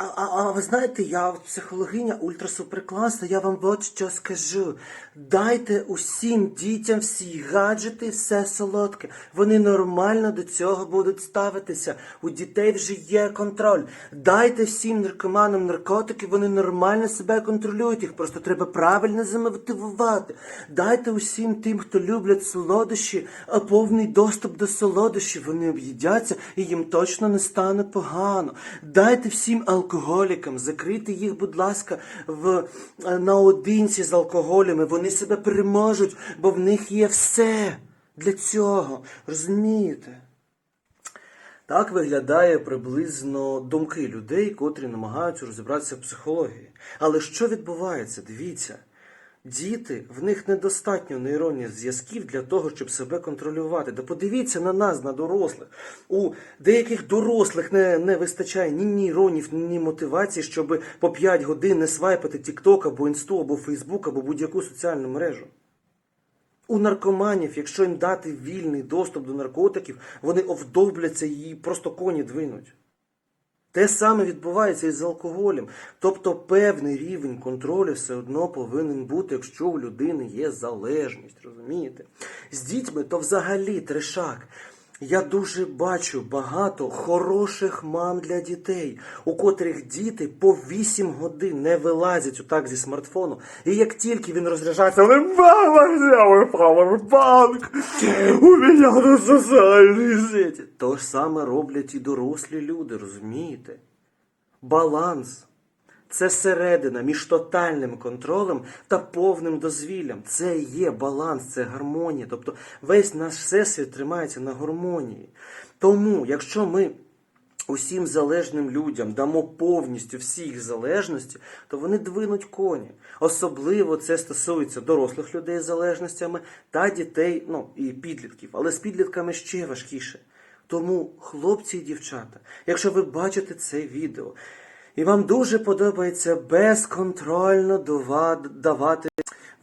А, а, а ви знаєте, я психологиня ультрасуперкласна, я вам от що скажу. Дайте усім дітям всі гаджети, все солодке. Вони нормально до цього будуть ставитися. У дітей вже є контроль. Дайте всім наркоманам наркотики, вони нормально себе контролюють. Їх просто треба правильно замотивувати. Дайте усім тим, хто люблять солодощі, повний доступ до солодощів. Вони об'їдяться і їм точно не стане погано. Дайте всім алкоголікам, закрити їх, будь ласка, в е, наодинці з алкоголями. Вони себе переможуть, бо в них є все для цього. Розумієте? Так виглядає приблизно думки людей, котрі намагаються розібратися в психології. Але що відбувається? Дивіться. Діти, в них недостатньо нейронних зв'язків для того, щоб себе контролювати. Да подивіться на нас, на дорослих. У деяких дорослих не, не вистачає ні нейронів, ні мотивації, щоб по 5 годин не свайпати TikTok або Інсту, або Фейсбук, або будь-яку соціальну мережу. У наркоманів, якщо їм дати вільний доступ до наркотиків, вони овдовбляться і просто коні двинуть. Те саме відбувається і з алкоголем. Тобто певний рівень контролю все одно повинен бути, якщо у людини є залежність, розумієте? З дітьми то взагалі трешак. Я дуже бачу багато хороших мам для дітей, у котрих діти по 8 годин не вилазять отак зі смартфону. І як тільки він розряджається, вони мама, взяли правий банк, у мене на соціальній. То ж саме роблять і дорослі люди, розумієте? Баланс. Це середина між тотальним контролем та повним дозвіллям. Це є баланс, це гармонія. Тобто весь наш всесвіт тримається на гармонії. Тому, якщо ми усім залежним людям дамо повністю всі їх залежності, то вони двинуть коні. Особливо це стосується дорослих людей з залежностями та дітей, ну і підлітків. Але з підлітками ще важкіше. Тому, хлопці і дівчата, якщо ви бачите це відео, і вам дуже подобається безконтрольно давати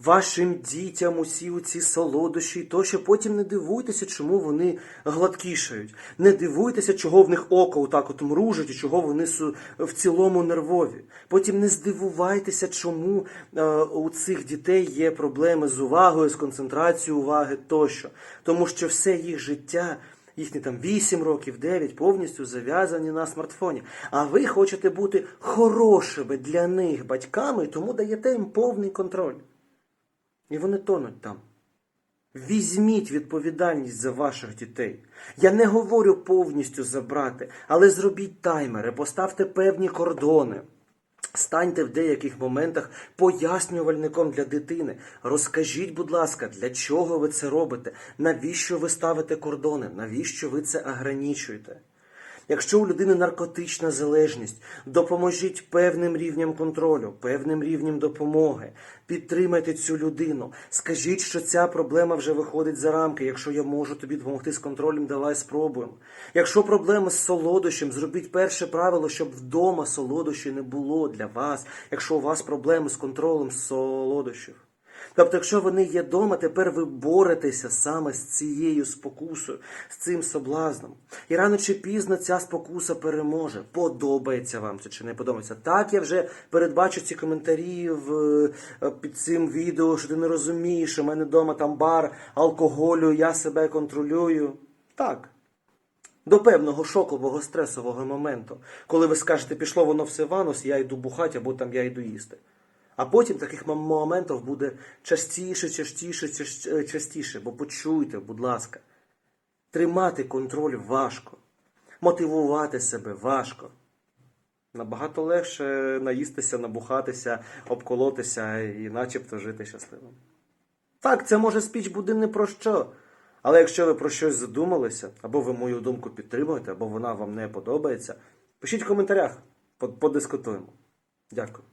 вашим дітям усі ці солодощі, то що потім не дивуйтеся, чому вони гладкішають. Не дивуйтеся, чого в них око отак от мружить і чого вони в цілому нервові. Потім не здивувайтеся, чому е, у цих дітей є проблеми з увагою, з концентрацією уваги тощо. Тому що все їх життя їхні там 8 років, 9 повністю зав'язані на смартфоні. А ви хочете бути хорошими для них батьками, тому даєте їм повний контроль. І вони тонуть там. Візьміть відповідальність за ваших дітей. Я не говорю повністю забрати, але зробіть таймери, поставте певні кордони. Станьте в деяких моментах пояснювальником для дитини. Розкажіть, будь ласка, для чого ви це робите? Навіщо ви ставите кордони? Навіщо ви це ограничуєте? Якщо у людини наркотична залежність, допоможіть певним рівням контролю, певним рівнем допомоги. Підтримайте цю людину. Скажіть, що ця проблема вже виходить за рамки. Якщо я можу тобі допомогти з контролем, давай спробуємо. Якщо проблема з солодощем, зробіть перше правило, щоб вдома солодощі не було для вас. Якщо у вас проблеми з контролем солодощів. Тобто, якщо вони є вдома, тепер ви боретеся саме з цією спокусою, з цим соблазном. І рано чи пізно ця спокуса переможе. Подобається вам це чи не подобається. Так, я вже передбачу ці коментарі в, е, під цим відео, що ти не розумієш, в мене вдома там бар алкоголю, я себе контролюю. Так. До певного шокового стресового моменту, коли ви скажете, пішло воно все в анус, я йду бухати або там я йду їсти. А потім таких мом- моментів буде частіше, частіше, частіше, частіше. Бо почуйте, будь ласка, тримати контроль важко, мотивувати себе важко. Набагато легше наїстися, набухатися, обколотися і начебто жити щасливим. Так, це може спіч буде не про що. Але якщо ви про щось задумалися, або ви мою думку підтримуєте, або вона вам не подобається, пишіть в коментарях, подискутуємо. Дякую.